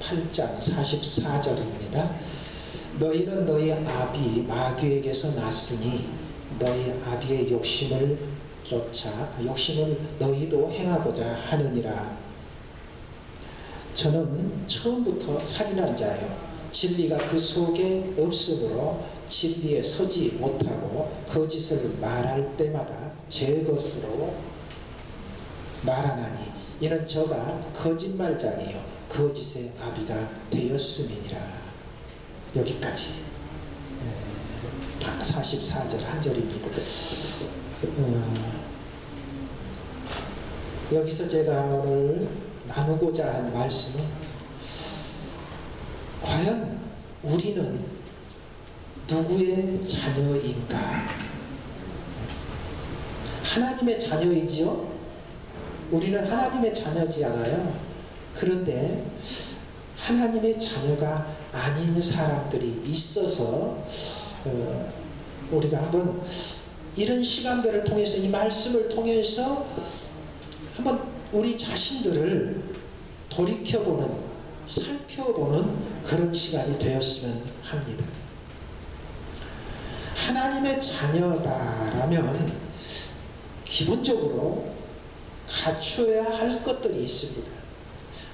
8장 44절입니다. 너희는 너희 아비 마귀에게서 났으니 너희 아비의 욕심을 쫓아 욕심을 너희도 행하고자 하느니라. 저는 처음부터 살인한 자요. 진리가 그 속에 없으므로 진리에 서지 못하고 거짓을 말할 때마다 제 것으로 말하나니 이는 저가 거짓말자니요 거짓의 아비가 되었음이니라. 여기까지. 44절 한 절입니다. 어, 여기서 제가 오늘 나누고자 한 말씀은 과연 우리는 누구의 자녀인가? 하나님의 자녀이지요? 우리는 하나님의 자녀지 않아요. 그런데 하나님의 자녀가 아닌 사람들이 있어서 어, 우리가 한번 이런 시간들을 통해서 이 말씀을 통해서 한번 우리 자신들을 돌이켜보는 살펴보는 그런 시간이 되었으면 합니다. 하나님의 자녀다라면 기본적으로 갖춰야 할 것들이 있습니다.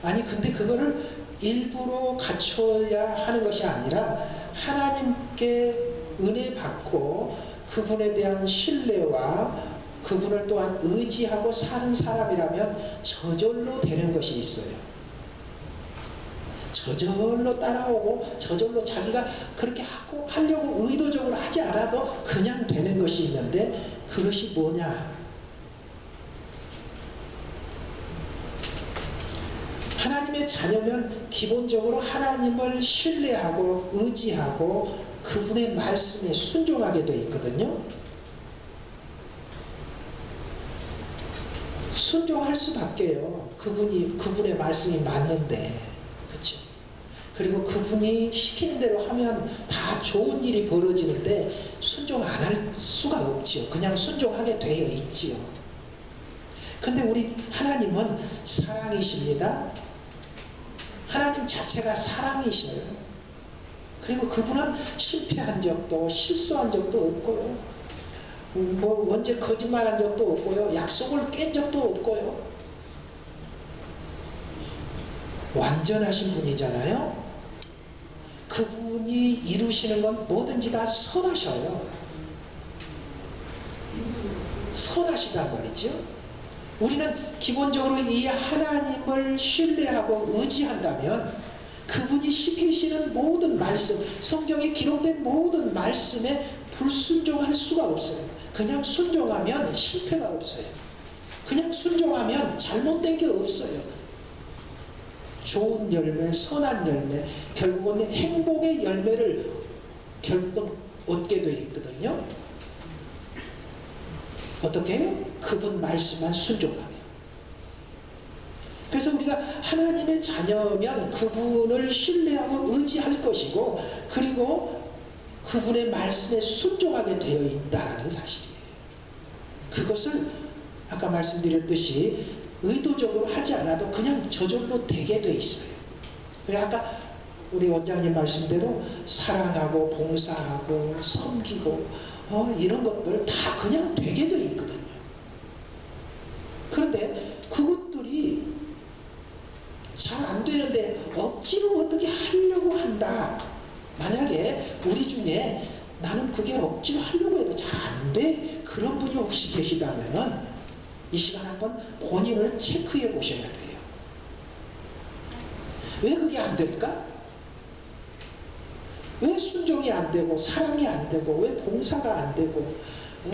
아니 근데 그거를 일부러 갖춰야 하는 것이 아니라 하나님께 은혜 받고 그분에 대한 신뢰와 그분을 또한 의지하고 사는 사람이라면 저절로 되는 것이 있어요. 저절로 따라오고 저절로 자기가 그렇게 하고 하려고 의도적으로 하지 않아도 그냥 되는 것이 있는데 그것이 뭐냐? 하나님의 자녀면 기본적으로 하나님을 신뢰하고 의지하고 그분의 말씀에 순종하게 되어 있거든요. 순종할 수밖에요. 그분이 그분의 말씀이 맞는데, 그렇죠? 그리고 그분이 시키는 대로 하면 다 좋은 일이 벌어지는데 순종 안 할 수가 없지요. 그냥 순종하게 되어 있지요. 근데 우리 하나님은 사랑이십니다. 하나님 자체가 사랑이셔요. 그리고 그분은 실패한 적도 실수한 적도 없고요. 뭐 언제 거짓말한 적도 없고요. 약속을 깬 적도 없고요. 완전하신 분이잖아요. 그분이 이루시는 건 뭐든지 다 선하셔요. 선하시단 말이죠. 우리는 기본적으로 이 하나님을 신뢰하고 의지한다면 그분이 시키시는 모든 말씀, 성경에 기록된 모든 말씀에 불순종할 수가 없어요. 그냥 순종하면 실패가 없어요. 그냥 순종하면 잘못된 게 없어요. 좋은 열매, 선한 열매, 결국은 행복의 열매를 결국 얻게 되어 있거든요. 어떻게 해요? 그분 말씀만 순종하며. 그래서 우리가 하나님의 자녀면 그분을 신뢰하고 의지할 것이고 그리고 그분의 말씀에 순종하게 되어 있다는 사실이에요. 그것을 아까 말씀드렸듯이 의도적으로 하지 않아도 그냥 저절로 되게 돼 있어요. 아까 우리 원장님 말씀대로 사랑하고 봉사하고 섬기고 어, 이런 것들 다 그냥 되게 돼 있거든요. 그런데 그것들이 잘 안 되는데 억지로 어떻게 하려고 한다. 만약에 우리 중에 나는 그게 억지로 하려고 해도 잘 안 돼. 그런 분이 혹시 계시다면 이 시간 한번 본인을 체크해 보셔야 돼요. 왜 그게 안 될까? 왜 순종이 안 되고 사랑이 안 되고 왜 봉사가 안 되고 어?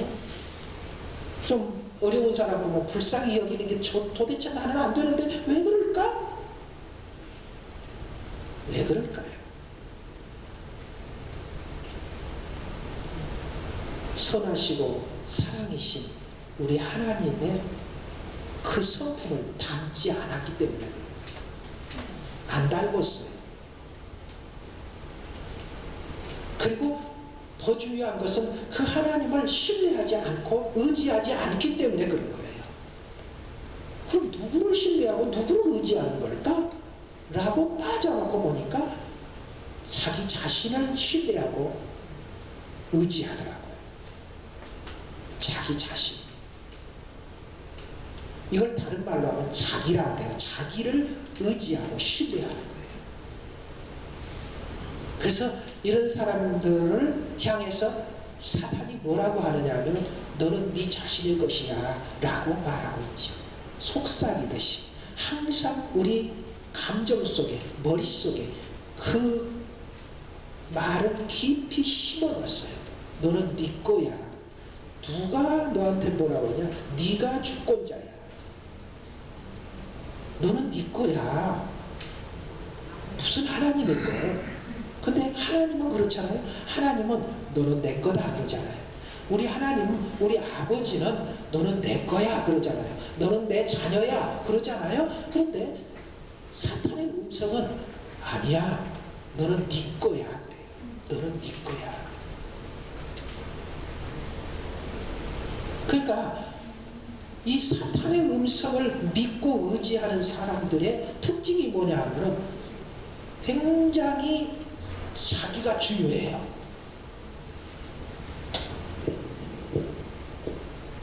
좀 어려운 사람 보면 불쌍히 여기는 게 도대체 나는 안 되는데 왜 그럴까? 왜 그럴까요? 선하시고 사랑이신 우리 하나님의 그 성품을 담지 않았기 때문에 안 닮았어요. 그리고 더 중요한 것은 그 하나님을 신뢰하지 않고 의지하지 않기 때문에 그런 거예요. 그럼 누구를 신뢰하고 누구를 의지하는 걸까? 라고 따져놓고 보니까 자기 자신을 신뢰하고 의지하더라고요. 자기 자신. 이걸 다른 말로 하면 자기라고 해요. 자기를 의지하고 신뢰하는. 그래서 이런 사람들을 향해서 사탄이 뭐라고 하느냐 하면 너는 네 자신의 것이야 라고 말하고 있죠. 속삭이듯이 항상 우리 감정 속에 머릿속에 그 말을 깊이 심어놨어요. 너는 네 거야. 누가 너한테 뭐라고 그러냐? 네가 주권자야. 너는 네 거야. 무슨 하나님의 거? 근데 하나님은 그렇잖아요. 하나님은 너는 내 거다 그러잖아요. 우리 하나님은 우리 아버지는 너는 내 거야 그러잖아요. 너는 내 자녀야 그러잖아요. 그런데 사탄의 음성은 아니야. 너는 네 거야 그래요. 너는 네 거야. 그러니까 이 사탄의 음성을 믿고 의지하는 사람들의 특징이 뭐냐 하면 굉장히 자기가 중요해요.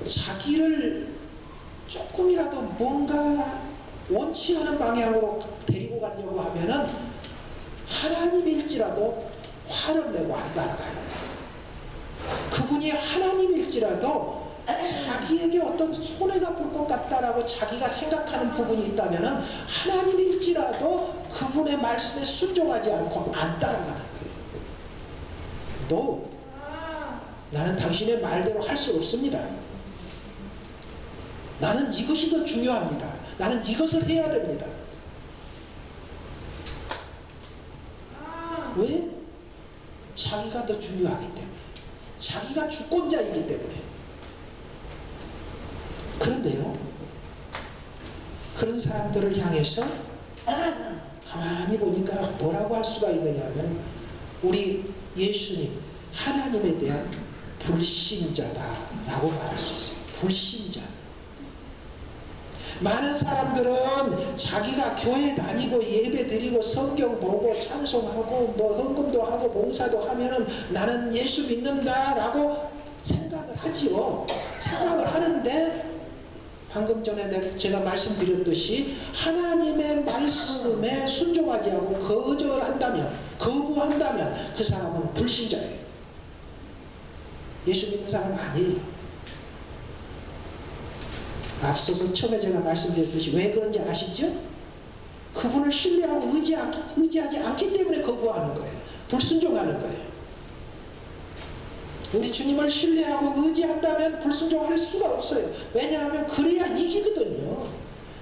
자기를 조금이라도 뭔가 원치 않은 방향으로 데리고 가려고 하면은 하나님일지라도 화를 내고 한다는 거예요. 그분이 하나님일지라도 자기에게 어떤 손해가 볼 것 같다라고 자기가 생각하는 부분이 있다면은 하나님일지라도 그분의 말씀에 순종하지 않고 안 따라가는 거예요. 너 나는 당신의 말대로 할 수 없습니다. 나는 이것이 더 중요합니다. 나는 이것을 해야 됩니다. 왜? 자기가 더 중요하기 때문에. 자기가 주권자이기 때문에. 그런데요, 그런 사람들을 향해서 가만히 보니까 뭐라고 할 수가 있느냐 하면, 우리 예수님, 하나님에 대한 불신자다라고 말할 수 있어요. 불신자. 많은 사람들은 자기가 교회 다니고 예배 드리고 성경 보고 찬송하고 뭐 헌금도 하고 봉사도 하면은 나는 예수 믿는다라고 생각을 하지요. 생각을 하는데 방금 전에 내가- 제가 말씀드렸듯이 하나님의 말씀에 순종하지 않고 거절한다면 거부한다면 그 사람은 불신자예요. 예수 믿는 사람 아니에요. 앞서서 처음에 제가 말씀드렸듯이 왜 그런지 아시죠? 그분을 신뢰하고 의지하기, 의지하지 않기 때문에 거부하는 거예요. 불순종하는 거예요. 우리 주님을 신뢰하고 의지한다면 불순종할 수가 없어요. 왜냐하면 그래야 이기거든요.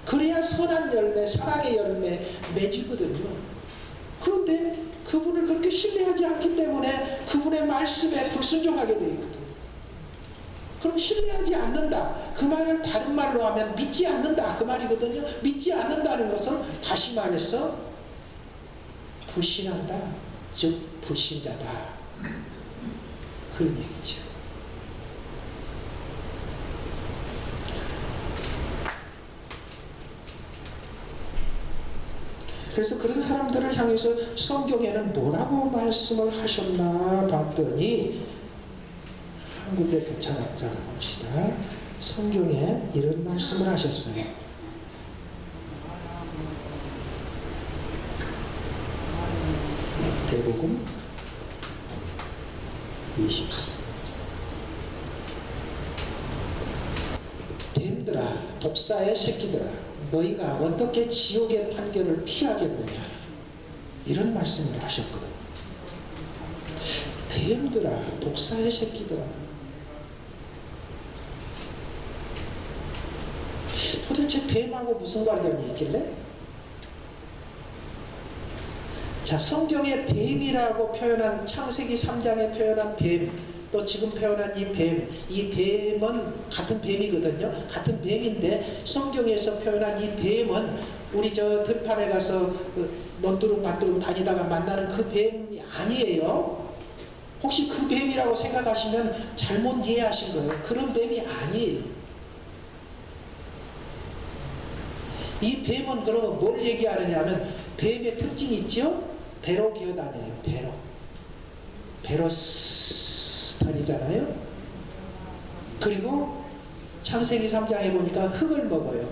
그래야 선한 열매, 사랑의 열매 맺이거든요. 그런데 그분을 그렇게 신뢰하지 않기 때문에 그분의 말씀에 불순종하게 되어 있거든요. 그럼 신뢰하지 않는다. 그 말을 다른 말로 하면 믿지 않는다. 그 말이거든요. 믿지 않는다는 것은 다시 말해서 불신한다. 즉 불신자다. 그런 얘기죠. 그래서 그런 사람들을 향해서 성경에는 뭐라고 말씀을 하셨나 봤더니 한 군데 더 찾아, 찾아봅시다. 성경에 이런 말씀을 하셨어요. 대복음 24. 뱀들아, 독사의 새끼들아, 너희가 어떻게 지옥의 판결을 피하겠느냐? 이런 말씀을 하셨거든. 뱀들아, 독사의 새끼들아. 도대체 뱀하고 무슨 관련이 있길래? 자, 성경에 뱀이라고 표현한 창세기 3장에 표현한 뱀, 또 지금 표현한 이 뱀, 이 뱀은 같은 뱀이거든요. 같은 뱀인데 성경에서 표현한 이 뱀은 우리 저 들판에 가서 그 논두렁 밭두렁 다니다가 만나는 그 뱀이 아니에요. 혹시 그 뱀이라고 생각하시면 잘못 이해하신 거예요. 그런 뱀이 아니에요. 이 뱀은 그러면 뭘 얘기하느냐 하면 뱀의 특징이 있죠? 배로 기어다녀요. 배로. 배로 다니잖아요. 그리고 창세기 3장에 보니까 흙을 먹어요.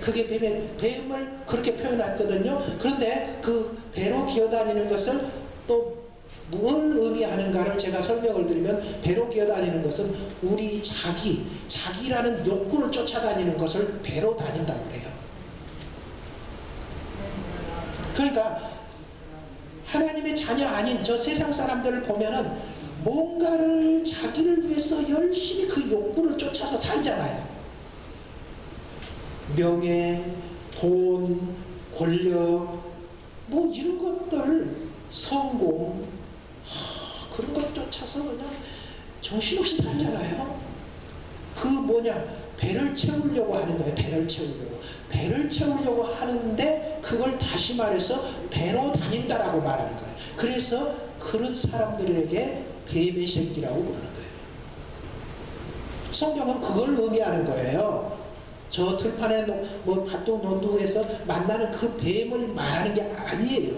그게 뱀의, 뱀을 그렇게 표현했거든요. 그런데 그 배로 기어다니는 것을 또뭘 의미하는가를 제가 설명을 드리면 배로 기어다니는 것은 우리 자기, 자기라는 욕구를 쫓아다니는 것을 배로 다닌다고 그래요. 그러니까 하나님의 자녀 아닌 저 세상 사람들을 보면은 뭔가를 자기를 위해서 열심히 그 욕구를 쫓아서 살잖아요. 명예, 돈, 권력, 뭐 이런 것들, 성공, 하, 그런 것 쫓아서 그냥 정신없이 살잖아요. 그 뭐냐, 배를 채우려고 하는 거예요. 배를 채우려고. 배를 채우려고 하는데 그걸 다시 말해서 배로 다닌다라고 말하는 거예요. 그래서 그런 사람들에게 뱀의 새끼라고 부르는 거예요. 성경은 그걸 의미하는 거예요. 저 들판에 노- 뭐 밭동 논두에서 만나는 그 뱀을 말하는 게 아니에요.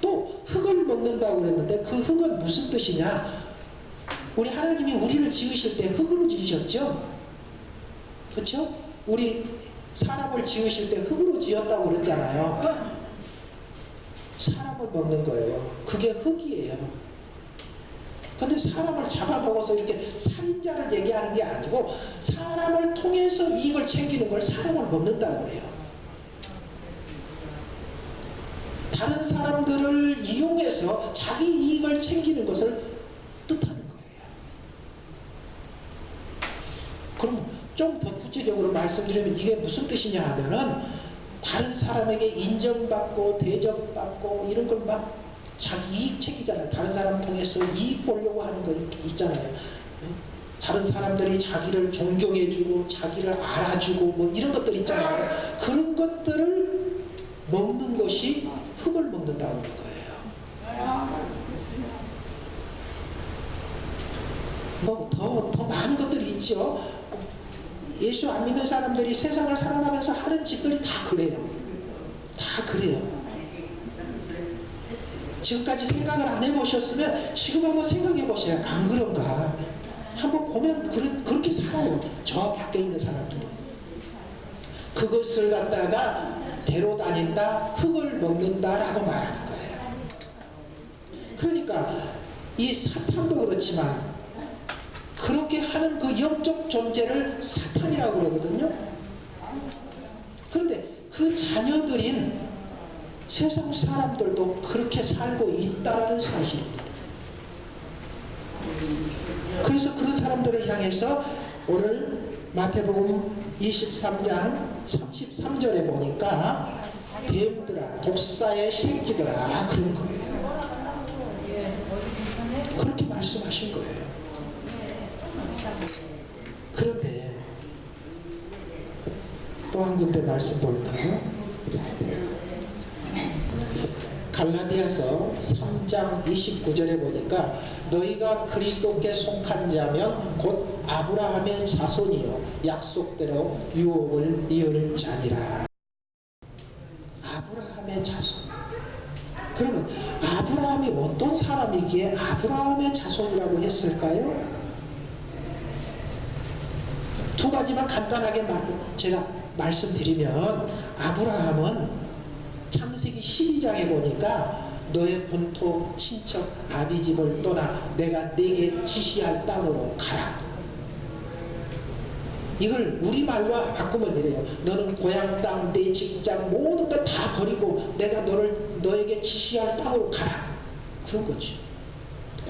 또 흙을 먹는다고 그랬는데 그 흙은 무슨 뜻이냐? 우리 하나님이 우리를 지으실 때 흙으로 지으셨죠? 그렇죠? 우리 사람을 지으실 때 흙으로 지었다고 그랬잖아요. 사람을 먹는 거예요. 그게 흙이에요. 근데 사람을 잡아먹어서 이렇게 살인자를 얘기하는 게 아니고 사람을 통해서 이익을 챙기는 걸 사람을 먹는다고 그래요. 다른 사람들을 이용해서 자기 이익을 챙기는 것을 뜻하는 거예요. 그럼 좀더 구체적으로 말씀드리면 이게 무슨 뜻이냐 하면은 다른 사람에게 인정받고 대접받고 이런 걸 막 자기 이익 챙기잖아요. 다른 사람 통해서 이익 보려고 하는 거 있- 있잖아요. 응? 다른 사람들이 자기를 존경해주고 자기를 알아주고 뭐 이런 것들 있잖아요. 그런 것들을 먹는 것이 흙을 먹는다는 거예요. 뭐 더 더 많은 것들이 있죠. 예수 안 믿는 사람들이 세상을 살아가면서 하는 짓들이 다 그래요. 다 그래요. 지금까지 생각을 안 해보셨으면 지금 한번 생각해 보세요. 안 그런가? 한번 보면 그런, 그렇게 살아요. 저 밖에 있는 사람들이. 그것을 갖다가 배로 다닌다, 흙을 먹는다라고 말하는 거예요. 그러니까 이 사탄도 그렇지만 그렇게 하는 그 영적 존재를 사탄이라고 그러거든요. 그런데 그 자녀들인 세상 사람들도 그렇게 살고 있다는 사실입니다. 그래서 그런 사람들을 향해서 오늘 마태복음 23장 33절에 보니까 뱀들아 독사의 새끼들아 그런 거예요. 그렇게 말씀하신 거예요. 그런데 또한 군데 말씀 볼까요? 갈라디아서 3장 29절에 보니까 너희가 그리스도께 속한 자면 곧 아브라함의 자손이요 약속대로 유업을 이을 자니라. 아브라함의 자손. 그러면 아브라함이 어떤 사람이기에 아브라함의 자손이라고 했을까요? 두 가지만 간단하게 말- 제가 말씀드리면 아브라함은 창세기 12장에 보니까 너의 본토 친척 아비 집을 떠나 내가 네게 지시할 땅으로 가라. 이걸 우리말로 바꾸면 이래요. 너는 고향 땅, 내 직장 모든 걸 다 버리고 내가 너를 너에게 지시할 땅으로 가라. 그런 거죠.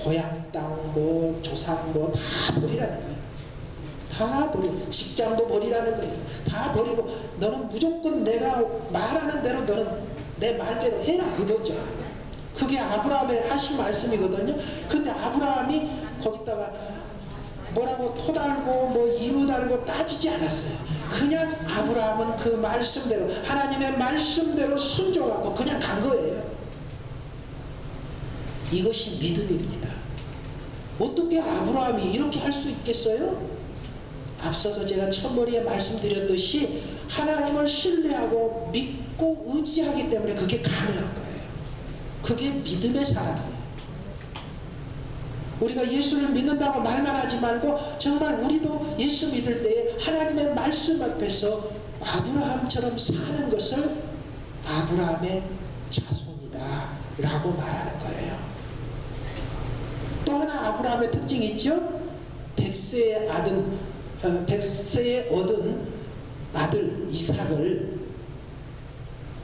고향 땅, 뭐 조상 뭐 다 버리라는 거예요. 다 버리고 직장도 버리라는 거예요. 다 버리고 너는 무조건 내가 말하는 대로 너는 내 말대로 해라 그거죠. 그게 아브라함의 하신 말씀이거든요. 근데 아브라함이 거기다가 뭐라고 토달고 뭐 이유 달고 따지지 않았어요. 그냥 아브라함은 그 말씀대로 하나님의 말씀대로 순종하고 그냥 간 거예요. 이것이 믿음입니다. 어떻게 아브라함이 이렇게 할 수 있겠어요? 앞서서 제가 첫머리에 말씀드렸듯이 하나님을 신뢰하고 믿고 의지하기 때문에 그게 가능한 거예요. 그게 믿음의 사람이에요. 우리가 예수를 믿는다고 말만 하지 말고 정말 우리도 예수 믿을 때에 하나님의 말씀 앞에서 아브라함처럼 사는 것을 아브라함의 자손이다 라고 말하는 거예요. 또 하나 아브라함의 특징이 있죠? 백세의 아들, 어, 백세에 얻은 아들 이삭을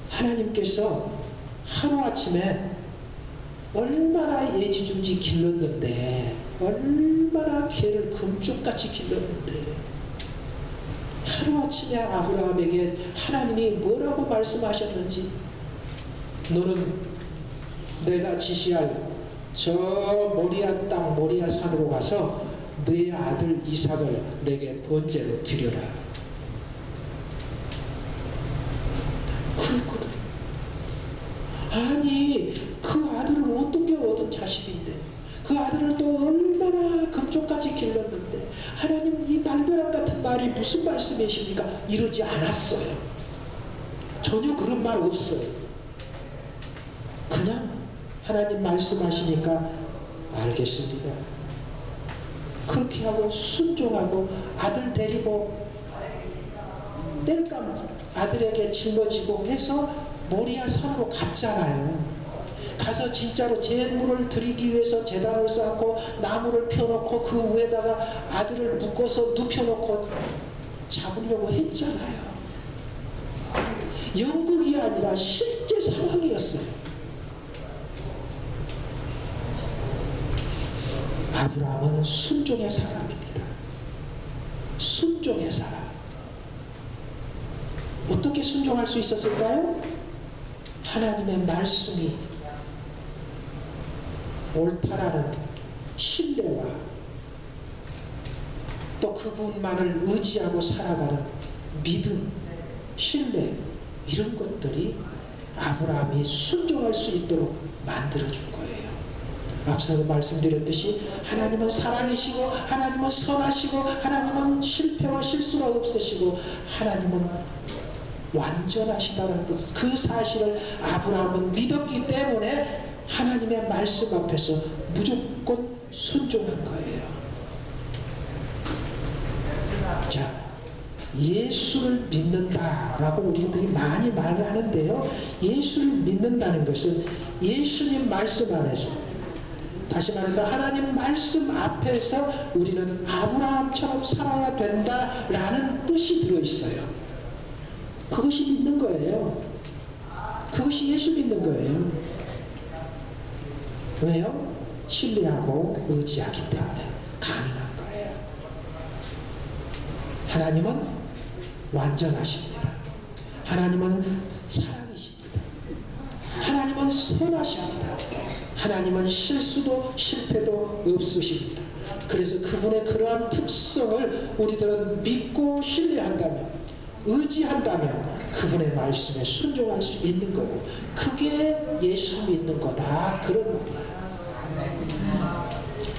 하나님께서 하루아침에 얼마나 예지중지 길렀는데 얼마나 개를 금쪽같이 길렀는데 하루아침에 아브라함에게 하나님이 뭐라고 말씀하셨는지 너는 내가 지시할 저 모리아 땅 모리아 산으로 가서 네 아들 이삭을 내게 번제로 드려라 그랬거든 아니 그 아들을 어떻게 얻은 자식인데 그 아들을 또 얼마나 금쪽까지 길렀는데 하나님 이 날벼락 같은 말이 무슨 말씀이십니까? 이러지 않았어요. 전혀 그런 말 없어요. 그냥 하나님 말씀하시니까 알겠습니다. 그렇게 하고 순종하고 아들 데리고 뗄감 아들에게 짊어지고 해서 모리아 산으로 갔잖아요. 가서 진짜로 제물을 드리기 위해서 제단을 쌓고 나무를 펴놓고 그 위에다가 아들을 묶어서 눕혀놓고 잡으려고 했잖아요. 연극이 아니라 실제 상황이었어요. 아브라함은 순종의 사람입니다. 순종의 사람. 어떻게 순종할 수 있었을까요? 하나님의 말씀이 옳다라는 신뢰와 또 그분만을 의지하고 살아가는 믿음, 신뢰 이런 것들이 아브라함이 순종할 수 있도록 만들어준 거예요. 앞서도 말씀드렸듯이 하나님은 사랑이시고 하나님은 선하시고 하나님은 실패와 실수가 없으시고 하나님은 완전하시다는 것, 그 사실을 아브라함은 믿었기 때문에 하나님의 말씀 앞에서 무조건 순종한 거예요. 자, 예수를 믿는다라고 우리들이 많이 말을 하는데요. 예수를 믿는다는 것은 예수님 말씀 안에서 다시 말해서 하나님 말씀 앞에서 우리는 아브라함처럼 살아야 된다라는 뜻이 들어있어요. 그것이 믿는 거예요. 그것이 예수 믿는 거예요. 왜요? 신뢰하고 의지하기 때문에 가능한 거예요. 하나님은 완전하십니다. 하나님은 사랑이십니다. 하나님은 선하십니다. 하나님은 실수도 실패도 없으십니다. 그래서 그분의 그러한 특성을 우리들은 믿고 신뢰한다면 의지한다면 그분의 말씀에 순종할 수 있는 거고 그게 예수 믿는 거다 그런 겁니다.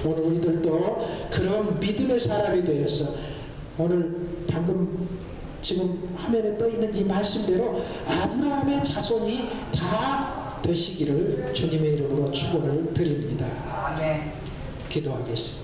오늘 우리들도 그런 믿음의 사람이 되어서 오늘 방금 지금 화면에 떠 있는 이 말씀대로 아브라함의 자손이 다 되시기를 주님의 이름으로 축원을 드립니다. 아멘. 기도하겠습니다.